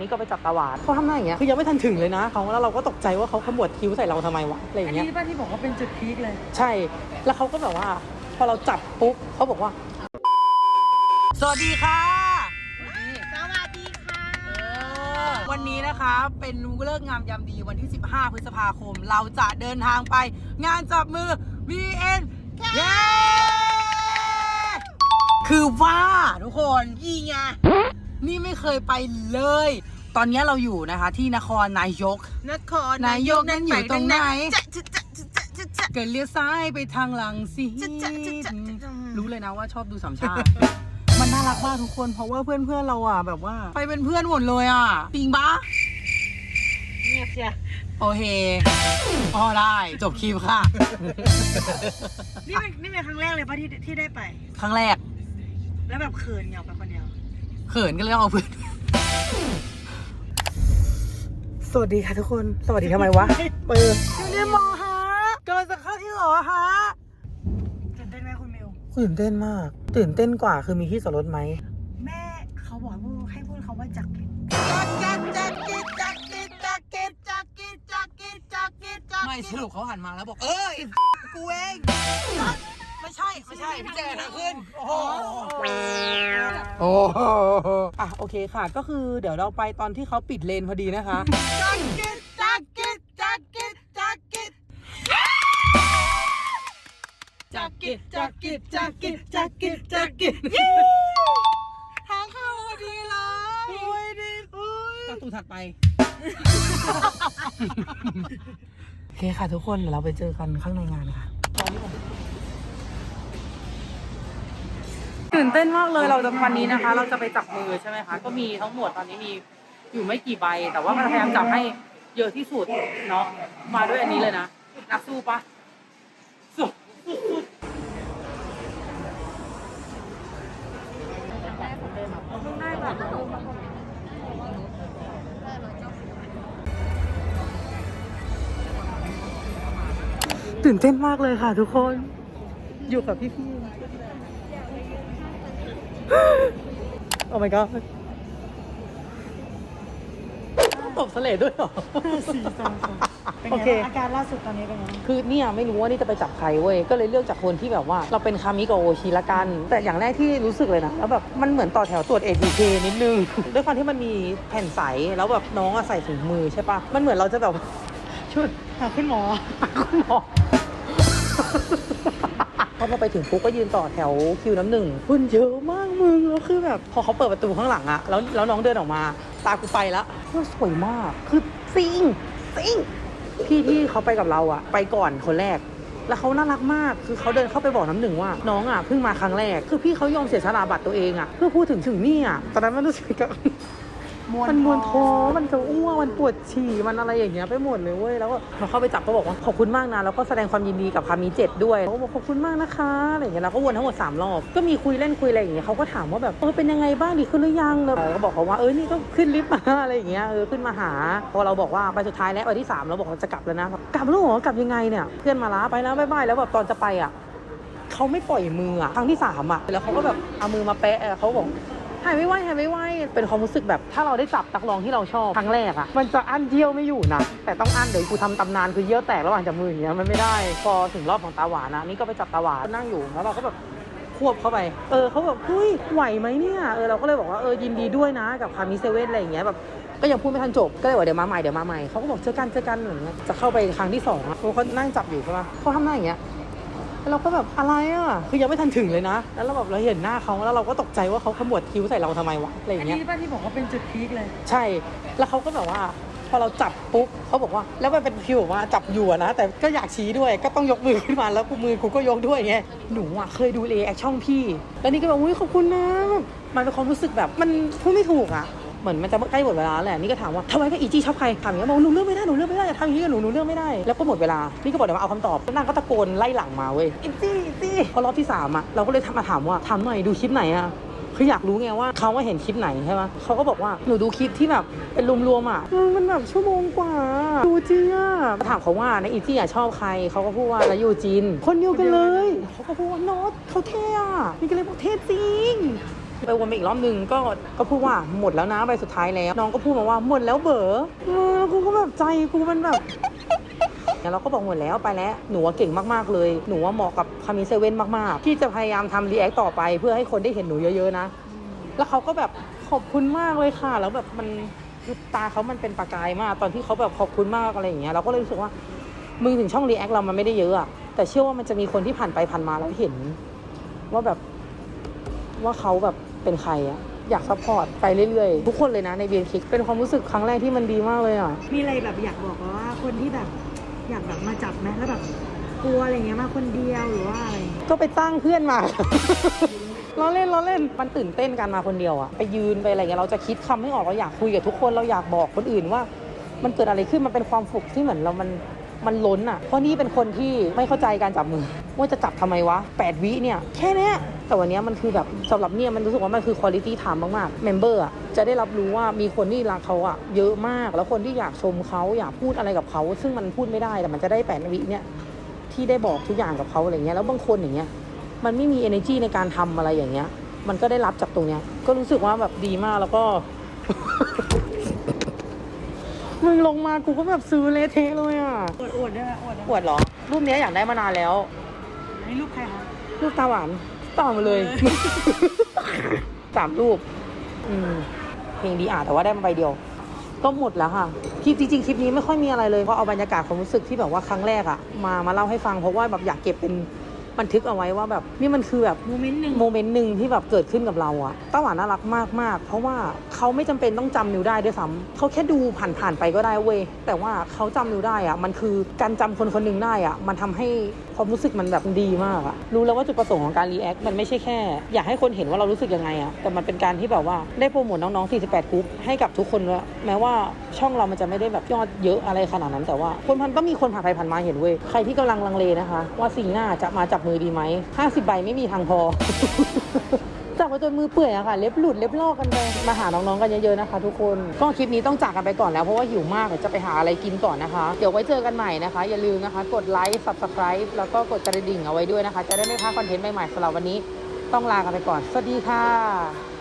นี่ก็ไปจับตาหวานเขาทำหน้าอย่างเงี้ยคือยังไม่ทันถึงเลยนะเขาแล้วเราก็ตกใจว่าเขาขมวดคิ้วใส่เราทำไมวะอะไรออัย่านงเงี้ยนี้ป้าที่บอกว่าเป็นจุดพีคเลย ใช่ แล้วเขาก็แบบว่า พอเราจับปุ๊บเขาบอกว่า สวัสดีค่ะ สวัสดีค่ะ วันนี้นะคะเป็นเลิกษ์งามยามดีวันที่ 15 พฤษภาคม เราจะเดินทางไป งานจับมือ BN เย้คือว่าทุกคนยี่ไงนี่ไม่ เคยไปเลย ตอนนี้เราอยู่นะคะ ที่นครนายก นครนายกนั้นอยู่ตรงไหนจะจะจะจะจะจะเกิดเลี้ยวซ้ายไปทางหลังสิจะจะจะจะจะรู้เลยนะว่าชอบดูสามชาติมันน่ารักมากทุกคนเพราะว่าเพื่อนเพื่อนๆเราอะแบบว่า ไปเป็นเพื่อนหมดเลยอะปิงบ้าเงียบเชียโอเคอ๋อได้จบคลิปค่ะ นี่เป็นนี่เป็นครั้งแรกเลยป้าที่ที่ได้ไป ครั้งแรก แล้วแบบเขินเหงาไปคนเดียว เขินก็เลยต้องเอาเพื่อนสวัสดีค่ะทุกคน สวัสดีทำไมวะ เอออยู่ในมอฮะกำลังจะเข้าที่หรอฮะตื่นเต้นไหมคุณมิว ตื่นเต้นมาก ตื่นเต้นกว่าคือมีที่จอดรถไหม แม่เขาบอกให้พูดให้พูดคำว่าจักริดไม่สรุปเขาหันมาแล้วบอก เออไอ้กูเอง ไม่ใช่ ไม่ใช่พี่แจนะขึ้น โอ้โห โอ้โหอะโอเคค่ะ ก็คือเดี๋ยวเราไปตอนที่เขาปิดเลนพอดีนะคะ จักกิดจักกิดจักกิดจักกิดจักกิดจักกิดจักกิดจักกิดจักกิดทางเข้าพอดีเลยโอ้ยดีโอ้ยประตูถัดไป โอเคค่ะทุกคนเดี๋ยวเราไปเจอกันข้างในงานค่ะ ตื่นเต้นมากเลยเราจะวันนี้นะคะ เราจะไปจับมือใช่ไหมคะก็มีทั้งหมดตอนนี้มีอยู่ไม่กี่ใบ แต่ว่ามันพยายามจับให้เยอะที่สุดเนาะมาด้วยอันนี้เลยนะนักสู้ปะสู้สุดได้แบบตื่นเต้นมากเลยค่ะทุกคน อยู่กับพี่ๆ โอ้ my god ต้องตบเสลดด้วยเหรอ สี่สองสองเป็นโอไงเค บ้างอาการล่าสุดตอนนี้เป็นไงบ้างคือเนี่ยไม่รู้ว่านี่จะไปจับใครเว้ย ก็เลยเลือกจากคนที่แบบว่า เราเป็นคามิกับโอชิละกัน แต่อย่างแรกที่รู้สึกเลยนะ แล้วแบบมันเหมือนต่อแถวตรวจ ATK นิดนึง ด้วยความที่มันมีแผ่นใส แล้วแบบน้องอะใส่ถุงมือใช่ปะมันเหมือนเราจะแบบช่วยหาคุณหมอ คุณหมอ พอเราไปถึงปุ๊บก็ยืนต่อแถวคิวน้ำหนึ่งคนเยอะมากมึงแล้วคือแบบพอเขาเปิดประตูข้างหลังอะแล้วแล้วน้องเดินออกมา ตากูไปแล้วว่าสวยมากคือซิงซิงพี่ที่เขาไปกับเราอะไปก่อนคนแรก แล้วเขาน่ารักมากคือเขาเดินเข้าไปบอกน้ำหนึ่งว่า น้องอะเพิ่งมาครั้งแรก คือพี่เขายอมเสียสละบัตรตัวเองอะเพื่อพูดถึงถึงนี่อะตอนนั้นมันรู้สึกกับ มันมวนท้องมันจะอ้วกมันปวดฉี่มันอะไรอย่างเงี้ยไปหมดเลยเว้ยแล้วก็พอเข้าไปจับก็บอกว่าขอบคุณมากนะแล้วก็แสดงความยินดีกับคามีเจ็ดด้วยเขาก็บอกขอบคุณมากนะคะอะไรอย่างเงี้ยเราก็วนทั้งหมด3รอบก็มีคุยเล่นคุยอะไรอย่างเงี้ยเขาก็ถามว่าแบบเออเป็นยังไงบ้างดีขึ้นหรือยังเราก็บอกเขาว่าเออนี่ก็ขึ้นลิฟต์มาอะไรอย่างเงี้ยเออขึ้นมาหาพอเราบอกว่าไปสุดท้ายแล้ววันที่สามเราบอกเราจะกลับแล้วนะกลับแล้วเหรอกลับยังไงเนี่ยเพื่อนมาล้าไปแล้วบ๊ายบายแล้วแบบตอนจะไปอะเขาไม่ปล่อยมืออะครั้งที่สามอะแล้วเขาก็แบบเอามือมาแปะอะเขาบอกหายไม่ไหวหายไม่ไหวเป็นความรู้สึกแบบถ้าเราได้จับนักรองที่เราชอบครั้งแรกอะมันจะอั้นเยี่ยวไม่อยู่นะแต่ต้องอั้นเดี๋ยวกูทำตำนานคือเยี่ยวแตกระหว่างจับมืออย่างเงี้ยมันไม่ได้ พอถึงรอบของตาหวานนะนี่ก็ไปจับตาหวานนั่งอยู่แล้วเราก็แบบควบเข้าไป เออเขาแบบเฮ้ยไหวไหมเนี่ย เออเราก็เลยบอกว่าเออยินดีด้วยนะกับคามิเซเว่นอะไรอย่างเงี้ยแบบก็ยังพูดไม่ทันจบ ก็เลยบอกเดี๋ยวมาใหม่เดี๋ยวมาใหม่เขาก็บอกเจอกันเจอกันอะไรอย่างเงี้ยจะเข้าไปครั้งที่สองอะเขานั่งจับอยู่ใช่ปะเขาทำหน้าอย่างเงี้ย แล้วเราก็แบบอะไรอะ คือยังไม่ทันถึงเลยนะ แล้วเราแบบเราเห็นหน้าเขาแล้วเราก็ตกใจว่าเขาขมวดคิ้วใส่เราทำไมวะอะไรออัย่านงเงี้ย นี้ป้าที่บอกว่าเป็นจุดพีคเลย ใช่ แล้วเขาก็แบบว่า พอเราจับปุ๊บเขาบอกว่า แล้วมันเป็นฟิวแบบว่าจับอยู่อะนะ แต่ก็อยากชี้ด้วย ก็ต้องยกมือขึ้นมา แล้วกูมือกูก็ยกด้วยไง หนูอะเคยดูเอแอคช่องพี่ แล้วนี่ก็แบบอุ้ยขอบคุณนะแบบมันเป็นความรู้สึกแบบมันพูดไม่ถูกอะ เหมือนมันจะใกล้หมดเวลาแหละนี่ก็ถามว่าทำไมก็อีจี้ชอบใครถามอย่างเงี้ยบอกหนูเลือกไม่ได้หนูเลือกไม่ได้อย่าทำอย่างนี้กับหนูหนูเลือกไม่ได้แล้วก็หมดเวลานี่ก็บอกเดี๋ยวมาเอาคำตอบแล้วนางก็ตะโกนไล่หลังมาเว้ยอีจี้อีจี้พอรอบที่สามอะเราก็เลยทำมาถามว่าถามหน่อยดูคลิปไหนอะคืออยากรู้ไงว่าเขาว่าเห็นคลิปไหนใช่ไหมเขาก็บอกว่าหนูดูคลิปที่แบบเป็นรวมๆอะอืมมันแบบชั่วโมงกว่าดูจริงอะถามเขาว่าในอีจี้อะชอบใครเขาก็พูดว่าแล้วยูจิน คนเดียวกันเลยเขาก็พูดว่าโนตเขาเท่อะนี่ก็เลยบอกเท่จริง ไปวนไปอีกรอบหนึ่งก็ก็พูดว่าหมดแล้วนะใบสุดท้ายแล้ว น้องก็พูดมาว่าหมดแล้วเบอเออกูก็แบบใจกูมันแบบเราก็บอกหมดแล้วไปแล้ว หนูว่าเก่งมากๆเลย หนูว่าเหมาะกับคามิเซเว่นมากๆ ที่จะพยายามทำรีแอคต่อไปเพื่อให้คนได้เห็นหนูเยอะๆนะ แล้วเขาก็แบบขอบคุณมากเลยค่ะ แล้วแบบมันคือตาเขามันเป็นประกายมาก ตอนที่เขาแบบขอบคุณมากอะไรอย่างเงี้ย เราก็เลยรู้สึกว่า มึงถึงช่องรีแอคเรามันไม่ได้เยอะอะแต่เชื่อว่ามันจะมีคนที่ผ่านไปผ่านมาแล้วเห็น ว่าแบบว่าเขาแบบ เป็นใครอะอยากซัพพอร์ตไปเรื่อยๆ ทุกคนเลยนะในเบียนคิกเป็นความรู้สึกครั้งแรกที่มันดีมากเลยอะมีอะไรแบบอยากบอกว่าคนที่แบบอยากแบบมาจับไหมแล้วแบบกลัวอะไรเงี้ยมาคนเดียวหรือว่าอะไรก็ไปตั้งเพื่อนมาล้อเล่นล้อเล่นมันตื่นเต้นกันมาคนเดียวอะไปยืนไปอะไรเงี้ยเราจะคิดคำไม่ออกเราอยากคุยกับทุกคนเราอยากบอกคนอื่นว่า มันเกิดอะไรขึ้นมันเป็นความฝึกที่เหมือนเรามันมันล้นอะเพราะนี่เป็นคนที่ไม่เข้าใจการจับมือ ว่าจะจับทำไมวะ8วิเนี่ยแค่เนี้ย แต่วันเนี้ยมันคือแบบสำหรับเนี่ยมันรู้สึกว่ามันคือคุณ i t y time มากๆเมมเบอร์อะจะได้รับรู้ว่ามีคนที่รักเขาอะเยอะมาก แล้วคนที่อยากชมเขาอยากพูดอะไรกับเขา ซึ่งมันพูดไม่ได้แต่มันจะได้8วิเนี่ยที่ได้บอกทุกอย่างกับเขาอะไรเงี้ยแล้วบางคนอย่างเงี้ยมันไม่มี energy ในการทำอะไรอย่างเงี้ย มันก็ได้รับจากตรงเนี้ย ก็รู้สึกว่าแบบดีมากแล้วก็มึงลงมากูก็แบบซื้อเละเทะเลยอะอวดอวดด้วยนะอวดนะปวดเหรอ รูปเนี้ยอยากได้มานานแล้วนี่รูปใครคะรูปตาหวาน ต่อมาเลย สามรูป อืมเพลงดีอะแต่ว่าได้มาใบเดียว ก็หมดแล้วค่ะคลิปจริงๆคลิปนี้ไม่ค่อยมีอะไรเลยก็เอาบรรยากาศความรู้สึกที่แบบว่าครั้งแรกอะมามาเล่าให้ฟังเพราะว่าแบบอยากเก็บเป็น บันทึกเอาไว้ว่าแบบนี่มันคือแบบโมเมนต์หนึ่งโมเมนต์หนึ่งที่แบบเกิดขึ้นกับเราอะต้าหวานน่ารักมากมากๆเพราะว่าเขาไม่จำเป็นต้องจำนิวได้ด้วยซ้ำเขาแค่ดูผ่านๆไปก็ได้เว้ยแต่ว่าเขาจำนิวได้อะมันคือการจำคนคนหนึ่งได้อะมันทำให้ความรู้สึกมันแบบดีมากอะรู้แล้วว่าจุดประสงค์ของการรีแอคมันไม่ใช่แค่ อยากให้คนเห็นว่าเรารู้สึกยังไงอะแต่มันเป็นการที่แบบว่าได้โปรโมทน้องๆ 48กรุ๊ปให้กับทุกคนด้วยแม้ว่าช่องเรามันจะไม่ได้แบบยอดเยอะอะไรขนาดนั้น แต่ว่าคนพันก็มีคนผ่านไปผ่านมาเห็นเว้ยใครที่กำลังลังเลนะคะ ว่าสิ่งหน้าจะมาจับมือดีไหม50ใบไม่มีทางพอ จับไปจนมือเปื่อยอะค่ะ เล็บหลุดเล็บลอกกันไปมาหาน้องๆกันเยอะๆนะคะ ทุกคนก็คลิปนี้ต้องจากกันไปก่อนแล้วเพราะว่าหิวมากเดี๋ยวจะไปหาอะไรกินก่อนนะคะ เดี๋ยวไว้เจอกันใหม่นะคะ อย่าลืมนะคะ กดไลค์ subscribe แล้วก็กดกระดิ่งเอาไว้ด้วยนะคะ จะได้ไม่พลาดคอนเทนต์ใหม่ๆสำหรับวันนี้ ต้องลากันไปก่อน สวัสดีค่ะ